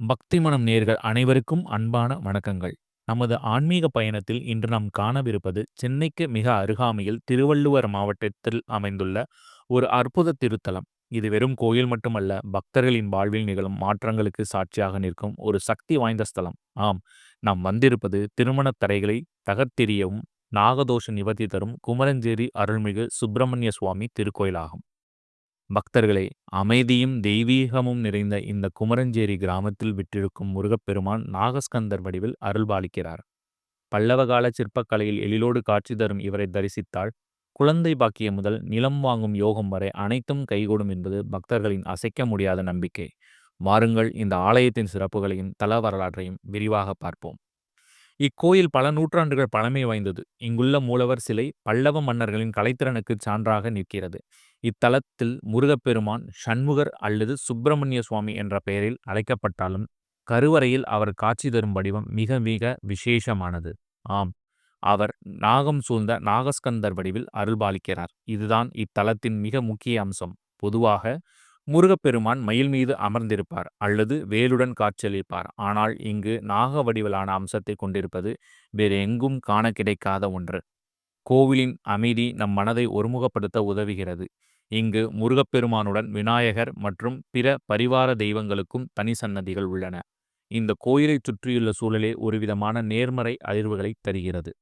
பக்தி மனம் நேர்கள் அனைவருக்கும் அன்பான வணக்கங்கள். நமது ஆன்மீக பயணத்தில் இன்று நாம் காணவிருப்பது சென்னைக்கு மிக அருகாமையில் திருவள்ளுவர் மாவட்டத்தில் அமைந்துள்ள ஒரு அற்புத திருத்தலம். இது வெறும் கோயில் மட்டுமல்ல பக்தர்களின் வாழ்வில் நிகழும் மாற்றங்களுக்கு சாட்சியாக நிற்கும் ஒரு சக்தி வாய்ந்த ஸ்தலம். ஆம் நாம் வந்திருப்பது திருமணத் தடைகளை தகர்த்தெறியவும் நாகதோஷ நிவர்த்தி தரும் குமரஞ்சேரி அருள்மிகு சுப்பிரமணிய சுவாமி திருக்கோயிலாகும். பக்தர்களே அமைதியும் தெய்வீகமும் நிறைந்த இந்த குமரஞ்சேரி கிராமத்தில் விட்டிருக்கும் முருகப்பெருமான் நாகஸ்கந்தர் வடிவில் அருள்பாலிக்கிறார். பல்லவகால சிற்பக்கலையில் எழிலோடு காட்சி தரும் இவரை தரிசித்தால் குழந்தை பாக்கிய முதல் நிலம் வாங்கும் யோகம் வரை அனைத்தும் கைகூடும் என்பது பக்தர்களின் அசைக்க முடியாத நம்பிக்கை. வாருங்கள் இந்த ஆலயத்தின் சிறப்புகளையும் தல வரலாற்றையும் விரிவாக பார்ப்போம். இக்கோயில் பல நூற்றாண்டுகள் பழமை வாய்ந்தது. இங்குள்ள மூலவர் சிலை பல்லவ மன்னர்களின் கலைத்திறனுக்கு சான்றாக நிற்கிறது. இத்தலத்தில் முருகப்பெருமான் சண்முகர் அல்லது சுப்பிரமணிய சுவாமி என்ற பெயரில் அழைக்கப்பட்டாலும் கருவறையில் அவர் காட்சி தரும் வடிவம் மிக மிக விசேஷமானது. ஆம் அவர் நாகம் சூழ்ந்த நாகஸ்கந்தர் வடிவில் அருள்பாலிக்கிறார் இதுதான் இத்தலத்தின் மிக முக்கிய அம்சம். பொதுவாக முருகப்பெருமான் மயில் மீது அமர்ந்திருப்பார் அல்லது வேலுடன் காட்சியளிப்பார். ஆனால் இங்கு நாக வடிவிலான அம்சத்தை கொண்டிருப்பது வேறு எங்கும் காண கிடைக்காத ஒன்று. கோவிலின் அமைதி நம் மனதை ஒருமுகப்படுத்த உதவுகிறது. இங்கு முருகப்பெருமானுடன் விநாயகர் மற்றும் பிற பரிவார தெய்வங்களுக்கும் தனி சன்னதிகள் உள்ளன. இந்த கோயிலை சுற்றியுள்ள சூழலே ஒருவிதமான நேர்மறை அதிர்வுகளை தருகிறது.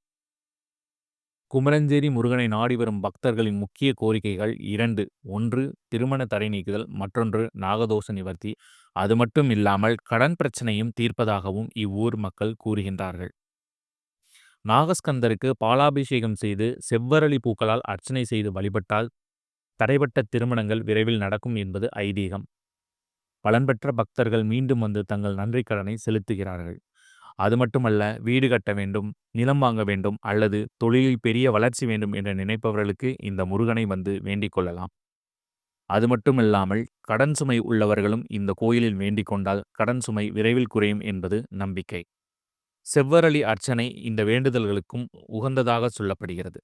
குமரஞ்சேரி முருகனை நாடி வரும் பக்தர்களின் முக்கிய கோரிக்கைகள் இரண்டு. ஒன்று திருமண தடை நீக்குதல். மற்றொன்று நாகதோஷ நிவர்த்தி. அது மட்டும் இல்லாமல் கடன் பிரச்சனையும் தீர்ப்பதாகவும் இவ்வூர் மக்கள் கூறுகின்றார்கள். நாகஸ்கந்தருக்கு பாலாபிஷேகம் செய்து செவ்வரளி பூக்களால் அர்ச்சனை செய்து வழிபட்டால் தடைபட்ட திருமணங்கள் விரைவில் நடக்கும் என்பது ஐதீகம். பலன்பெற்ற பக்தர்கள் மீண்டும் வந்து தங்கள் நன்றி கடனை செலுத்துகிறார்கள். அது மட்டுமல்ல வீடு கட்ட வேண்டும் நிலம் வாங்க வேண்டும் அல்லது தொழிலில் பெரிய வளர்ச்சி வேண்டும் என்று நினைப்பவர்களுக்கு இந்த முருகனை வந்து வேண்டிக் கொள்ளலாம். அது மட்டுமில்லாமல் கடன் சுமை உள்ளவர்களும் இந்த கோயிலில் வேண்டிக் கொண்டால் கடன் சுமை விரைவில் குறையும் என்பது நம்பிக்கை. செவ்வரளி அர்ச்சனை இந்த வேண்டுதல்களுக்கும் உகந்ததாக சொல்லப்படுகிறது.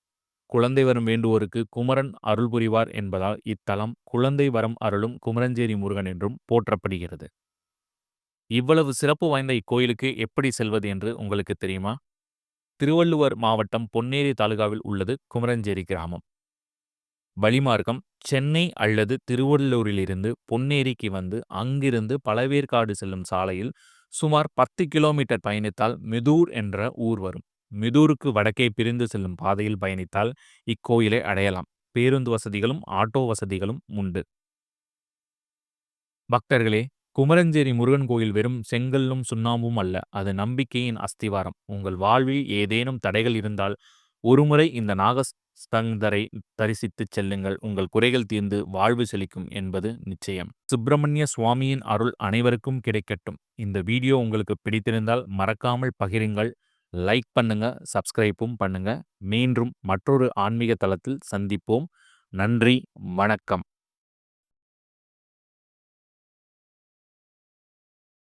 குழந்தை வரம் வேண்டுவோருக்கு குமரன் அருள் புரிவார் என்பதால் இத்தலம் குழந்தை வரம் அருளும் குமரஞ்சேரி முருகன் என்றும் போற்றப்படுகிறது. இவ்வளவு சிறப்பு வாய்ந்த இக்கோயிலுக்கு எப்படி செல்வது என்று உங்களுக்கு தெரியுமா? திருவள்ளுவர் மாவட்டம் பொன்னேரி தாலுகாவில் உள்ளது குமரஞ்சேரி கிராமம். வழிமார்க்கம் சென்னை அல்லது திருவள்ளூரிலிருந்து பொன்னேரிக்கு வந்து அங்கிருந்து பழவேற்காடு செல்லும் சாலையில் சுமார் பத்து கிலோமீட்டர் பயணித்தால் மெதூர் என்ற ஊர் வரும். மிதூருக்கு வடக்கே பிரிந்து செல்லும் பாதையில் பயணித்தால் இக்கோயிலை அடையலாம். பேருந்து வசதிகளும் ஆட்டோ வசதிகளும் உண்டு. பக்தர்களே குமரஞ்சேரி முருகன் கோயில் வெறும் செங்கல்லும் சுண்ணாம்பும் அல்ல. அது நம்பிக்கையின் அஸ்திவாரம். உங்கள் வாழ்வில் ஏதேனும் தடைகள் இருந்தால் ஒருமுறை இந்த நாகஸ்தங்கரை தரிசித்துச் செல்லுங்கள். உங்கள் குறைகள் தீர்ந்து வாழ்வு செழிக்கும் என்பது நிச்சயம். சுப்பிரமணிய சுவாமியின் அருள் அனைவருக்கும் கிடைக்கட்டும். இந்த வீடியோ உங்களுக்கு பிடித்திருந்தால் மறக்காமல் பகிருங்கள். லைக் பண்ணுங்க சப்ஸ்கிரைப்பும் பண்ணுங்க. மீண்டும் மற்றொரு ஆன்மீக தளத்தில் சந்திப்போம். நன்றி வணக்கம்.